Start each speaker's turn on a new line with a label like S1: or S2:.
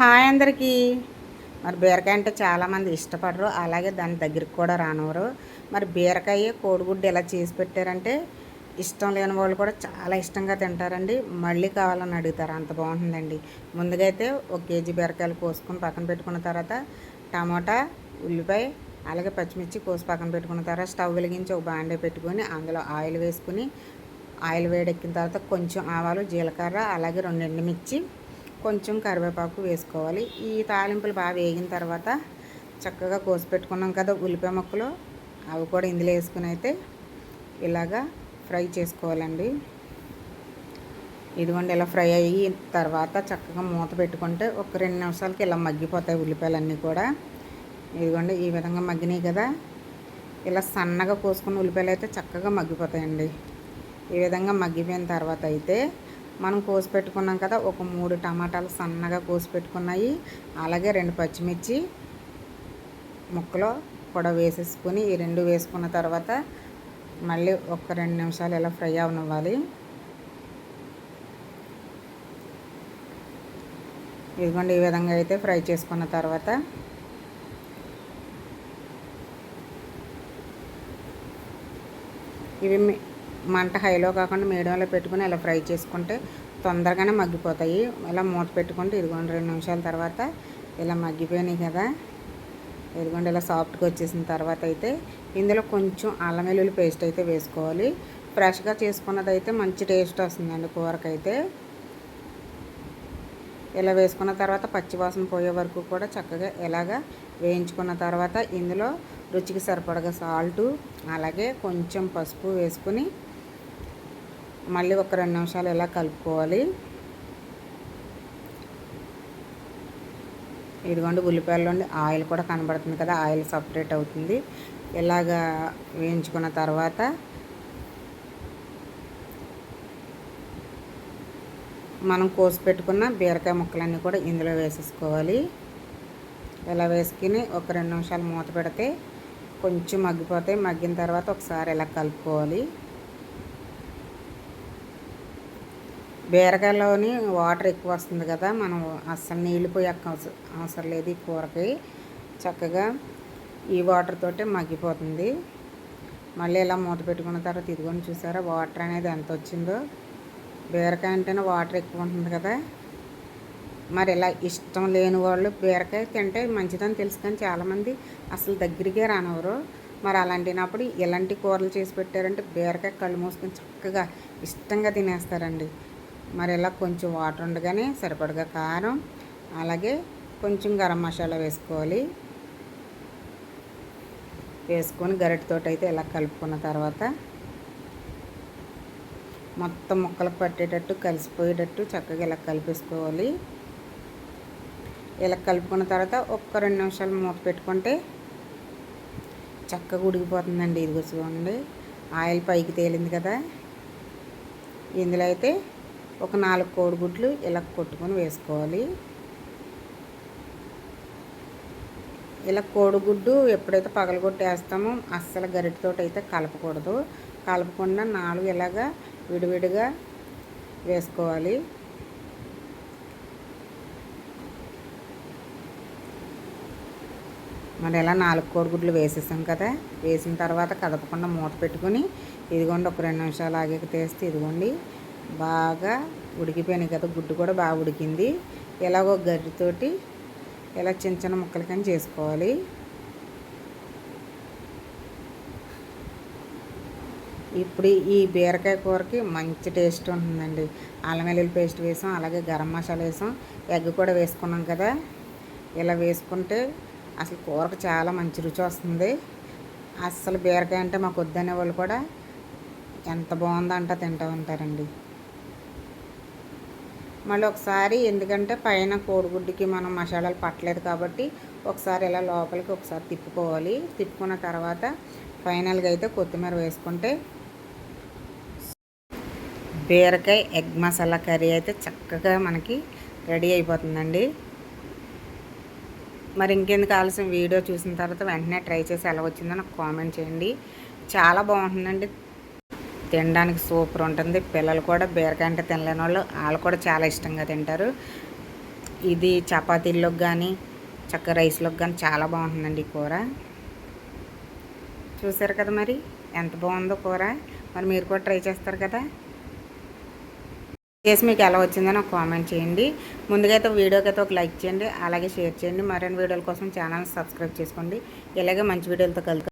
S1: Hi అందరికీ. మరి బీరకాయ అంటే చాలామంది ఇష్టపడరు. అలాగే దాని దగ్గరికి కూడా రానివ్వరు. మరి బీరకాయ కోడిగుడ్డు ఎలా చేసి పెట్టారంటే ఇష్టం లేని వాళ్ళు కూడా చాలా ఇష్టంగా తింటారండి. మళ్ళీ కావాలని అడుగుతారు. అంత బాగుంటుందండి. ముందుగా అయితే ఒక కేజీ బీరకాయలు కోసుకొని పక్కన పెట్టుకున్న తర్వాత టమాటా ఉల్లిపాయ అలాగే పచ్చిమిర్చి కోసి పక్కన పెట్టుకున్న తర్వాత స్టవ్ వెలిగించి ఒక బాండే పెట్టుకొని అందులో ఆయిల్ వేసుకుని ఆయిల్ వేడెక్కిన తర్వాత కొంచెం ఆవాలు జీలకర్ర అలాగే రెండు ఎండుమిర్చి కొంచెం కరివేపాకు వేసుకోవాలి. ఈ తాలింపులు బాగా వేగిన తర్వాత చక్కగా కోసి పెట్టుకున్నాం కదా ఉల్లిపాయ ముక్కలు. అవి కూడా ఇందులో వేసుకుని అయితే ఇలాగా ఫ్రై చేసుకోవాలండి. ఇదిగోండి ఇలా ఫ్రై అయ్యి తర్వాత చక్కగా మూత పెట్టుకుంటే ఒక రెండు నిమిషాలకి ఇలా మగ్గిపోతాయి ఉల్లిపాయలన్నీ కూడా. ఇదిగోండి ఈ విధంగా మగ్గినాయి కదా. ఇలా సన్నగా కోసుకున్న ఉల్లిపాయలు అయితే చక్కగా మగ్గిపోతాయండి. ఈ విధంగా మగ్గిపోయిన తర్వాత అయితే మనం కోసి పెట్టుకున్నాం కదా ఒక మూడు టమాటాలు సన్నగా కోసి పెట్టుకున్నాయి. అలాగే రెండు పచ్చిమిర్చి ముక్కలు కూడా వేసేసుకొని ఈ రెండు వేసుకున్న తర్వాత మళ్ళీ ఒక రెండు నిమిషాలు ఇలా ఫ్రై అవనివ్వాలి. ఇదిగోండి ఈ విధంగా అయితే ఫ్రై చేసుకున్న తర్వాత ఇవి మంట హైలో కాకుండా మీడియంలో పెట్టుకుని ఇలా ఫ్రై చేసుకుంటే తొందరగానే మగ్గిపోతాయి. ఇలా మూత పెట్టుకుంటే ఇదిగోండి రెండు నిమిషాల తర్వాత ఇలా మగ్గిపోయినాయి కదా. ఇదిగోండి ఇలా సాఫ్ట్గా వచ్చేసిన తర్వాత అయితే ఇందులో కొంచెం అల్లం వెల్లుల్లి పేస్ట్ అయితే వేసుకోవాలి. ఫ్రెష్గా చేసుకున్నది అయితే మంచి టేస్ట్ వస్తుందండి కూరకైతే. ఇలా వేసుకున్న తర్వాత పచ్చివాసన పోయే వరకు కూడా చక్కగా ఇలాగా వేయించుకున్న తర్వాత ఇందులో రుచికి సరిపడగా సాల్టు అలాగే కొంచెం పసుపు వేసుకుని మళ్ళీ ఒక రెండు నిమిషాలు ఇలా కలుపుకోవాలి. ఇదిగోండి ఉల్లిపాయలు ఆయిల్ కూడా కనబడుతుంది కదా ఆయిల్ సపరేట్ అవుతుంది. ఇలాగా వేయించుకున్న తర్వాత మనం కోసి పెట్టుకున్న బీరకాయ ముక్కలన్నీ కూడా ఇందులో వేసేసుకోవాలి. ఇలా వేసుకుని ఒక రెండు నిమిషాలు మూత పెడితే కొంచెం మగ్గిపోతాయి. మగ్గిన తర్వాత ఒకసారి ఇలా కలుపుకోవాలి. బీరకాయలోని వాటర్ ఎక్కువ వస్తుంది కదా మనం అస్సలు నీళ్ళు పోయక్క అవసరం లేదు ఈ కూరకి. చక్కగా ఈ వాటర్ తోటే మగ్గిపోతుంది. మళ్ళీ ఇలా మూత పెట్టుకున్న తర్వాత ఇదిగోని చూసారా వాటర్ అనేది ఎంత వచ్చిందో. బీరకాయ అంటేనే వాటర్ ఎక్కువ ఉంటుంది కదా. మరి ఇలా ఇష్టం లేని వాళ్ళు బీరకాయ తింటే మంచిదని తెలుసు కానీ చాలామంది అసలు దగ్గరికే రానవరు మరి అలాంటినప్పుడు ఇలాంటి కూరలు చేసి పెట్టారంటే బీరకాయ కళ్ళు మూసుకొని చక్కగా ఇష్టంగా తినేస్తారండి. మరి ఇలా కొంచెం వాటర్ ఉండగానే సరిపడగా కారం అలాగే కొంచెం గరం మసాలా వేసుకోవాలి. వేసుకొని గరిటతో అయితే ఇలా కలుపుకున్న తర్వాత మొత్తం ముక్కలకు పట్టేటట్టు కలిసిపోయేటట్టు చక్కగా ఇలా కలిపేసుకోవాలి. ఇలా కలుపుకున్న తర్వాత ఒక్క రెండు నిమిషాలు మూత పెట్టుకుంటే చక్కగా ఉడికిపోతుందండి. ఇది చూడండి ఆయిల్ పైకి తేలింది కదా. ఇందులో అయితే ఒక నాలుగు కోడిగుడ్లు ఇలా కొట్టుకొని వేసుకోవాలి. ఇలా కోడిగుడ్డు ఎప్పుడైతే పగలగొట్టేస్తామో అస్సలు గరిటితో అయితే కలపకూడదు. కలపకుండా నాలుగు ఇలాగా విడివిడిగా వేసుకోవాలి. మరి ఇలా నాలుగు కోడిగుడ్లు వేసేసాం కదా వేసిన తర్వాత కదపకుండా మూత పెట్టుకుని ఇదిగోండి ఒక రెండు నిమిషాలు ఆగే తీస్తే ఇదిగోండి. బాగా ఉడికిపోయినాయి కదా గుడ్డు కూడా బాగా ఉడికింది. ఇలాగో గరితోటి ఇలా చిన్న చిన్న ముక్కలు కానీ చేసుకోవాలి. ఇప్పుడు ఈ బీరకాయ కూరకి మంచి టేస్ట్ ఉంటుందండి. అల్లం వెల్లుల్లి పేస్ట్ వేసాం అలాగే గరం మసాలా వేసాం ఎగ్ కూడా వేసుకున్నాం కదా. ఇలా వేసుకుంటే అసలు కూరకు చాలా మంచి రుచి వస్తుంది. అసలు బీరకాయ అంటే మాకు వద్దనే వాళ్ళు కూడా ఎంత బాగుందంట తింటూ ఉంటారండి. మళ్ళీ ఒకసారి ఎందుకంటే పైన కోడిగుడ్డుకి మనం మసాలాలు పట్టలేదు కాబట్టి ఒకసారి ఇలా లోపలికి ఒకసారి తిప్పుకోవాలి. తిప్పుకున్న తర్వాత ఫైనల్గా అయితే కొత్తిమీర వేసుకుంటే బీరకాయ ఎగ్ మసాలా కర్రీ అయితే చక్కగా మనకి రెడీ అయిపోతుందండి. మరి ఇంకెందుకు ఆలస్యం? వీడియో చూసిన తర్వాత వెంటనే ట్రై చేసి ఎలా వచ్చిందో నాకు కామెంట్ చేయండి. చాలా బాగుంటుందండి. తినడానికి సూపర్ ఉంటుంది. పిల్లలు కూడా బీరకాయ అంటే తినలేని వాళ్ళు వాళ్ళు కూడా చాలా ఇష్టంగా తింటారు. ఇది చపాతీల్లోకి కానీ చక్క రైస్లోకి కానీ చాలా బాగుంటుందండి ఈ కూర. చూసారు కదా మరి? ఎంత బాగుందో కూర. మరి మీరు కూడా ట్రై చేస్తారు కదా? చేసి మీకు ఎలా వచ్చిందో నాకు కామెంట్ చేయండి. ముందుగా అయితే వీడియోకి అయితే ఒక లైక్ చేయండి అలాగే షేర్ చేయండి. మరిన్ని వీడియోల కోసం ఛానల్ సబ్స్క్రైబ్ చేసుకోండి. ఇలాగే మంచి వీడియోలతో కలుగుతాం